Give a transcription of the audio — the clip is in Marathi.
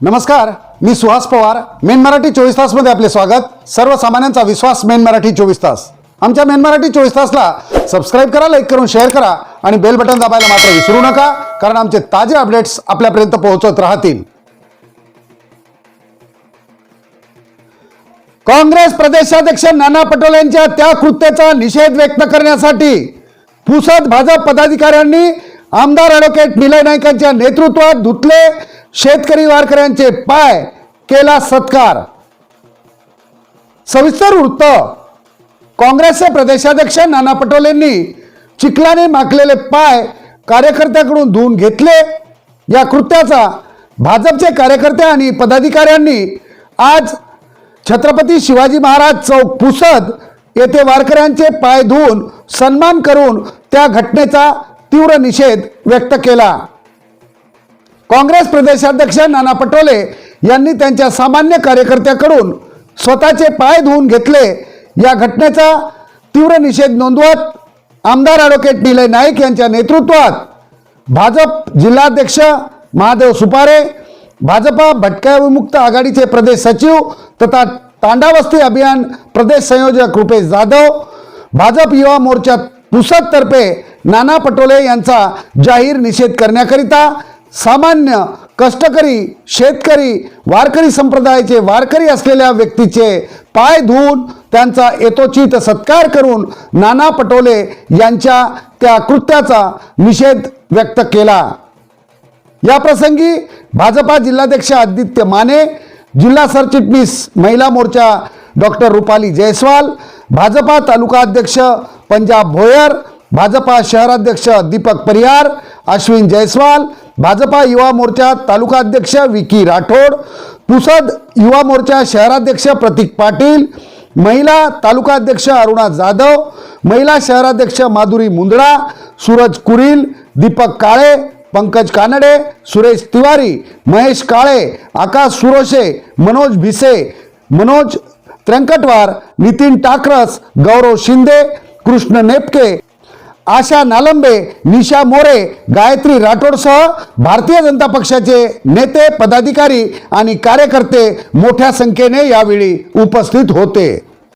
नमस्कार मी सुहास पवार. मेन मराठी चोवीस तासमध्ये आपले स्वागत. सर्वसामान्यांचा विश्वास मेन मराठी चोवीस तास. आमच्या मेन मराठी चोवीस तासला सबस्क्राईब करा लाईक करून शेअर करा आणि बेल बटन दाबायला मात्र विसरू नका कारण आमचे ताजे अपडेट्स आपल्यापर्यंत पोहोचत राहतील. काँग्रेस प्रदेशाध्यक्ष नाना पटोलेंच्या त्या कृत्याचा निषेध व्यक्त करण्यासाठी पुसद भाजप पदाधिकाऱ्यांनी आमदार ॲडव्होकेट निलय नाईकांच्या नेतृत्वात धुतले. शेतकरी वारकऱ्यांचे पाय केला सत्कार. सविस्तर वृत्त. काँग्रेसचे प्रदेशाध्यक्ष नाना पटोलेंनी चिखलाने माखलेले पाय कार्यकर्त्याकडून धुवून घेतले. या कृत्याचा भाजपचे कार्यकर्ते आणि पदाधिकाऱ्यांनी आज छत्रपती शिवाजी महाराज चौक पुसद येथे वारकऱ्यांचे पाय धुवून सन्मान करून त्या घटनेचा तीव्र निषेध व्यक्त केला. काँग्रेस प्रदेशाध्यक्ष नाना पटोले यांनी त्यांच्या सामान्य कार्यकर्त्याकडून स्वतःचे पाय धुवून घेतले. या घटनेचा तीव्र निषेध नोंदवत आमदार ॲडव्होकेट निलय नाईक यांच्या नेतृत्वात भाजप जिल्हाध्यक्ष महादेव सुपारे भाजपा भटक्या विमुक्त आघाडीचे प्रदेश सचिव तथा तांडावस्ती अभियान प्रदेश संयोजक रुपेश जाधव भाजप युवा मोर्चा पुसदतर्फे नाना पटोले यांचा जाहीर निषेध करण्याकरिता सामान्य कष्टकरी शेतकरी वारकरी संप्रदायाचे वारकरी असलेल्या व्यक्तीचे पाय धुवून त्यांचा यथोचित सत्कार करून नाना पटोले यांच्या त्या कृत्याचा निषेध व्यक्त केला. या प्रसंगी भाजपा जिल्हाध्यक्ष आदित्य माने जिल्हा सरचिटणीस महिला मोर्चा डॉक्टर रुपाली जयस्वाल भाजपा तालुका अध्यक्ष पंजाब भोयर भाजपा शहराध्यक्ष दीपक परिहार अश्विन जयस्वाल भाजपा युवा मोर्चा तालुका अध्यक्ष विकी राठोड पुसद युवा मोर्चा शहराध्यक्ष प्रतीक पाटील महिला तालुका अध्यक्ष अरुणा जाधव महिला शहराध्यक्ष माधुरी मुंदडा सूरज कुरील दीपक काळे पंकज कानडे सुरेश तिवारी महेश काळे आकाश सुरोशे मनोज भिसे मनोज त्र्यंकटवार नितीन टाकरस गौरव शिंदे कृष्ण नेपके आशा नालंबे निशा मोरे गायत्री राठोडसह भारतीय जनता पक्षाचे नेते पदाधिकारी आणि कार्यकर्ते मोठ्या संख्येने यावेळी उपस्थित होते.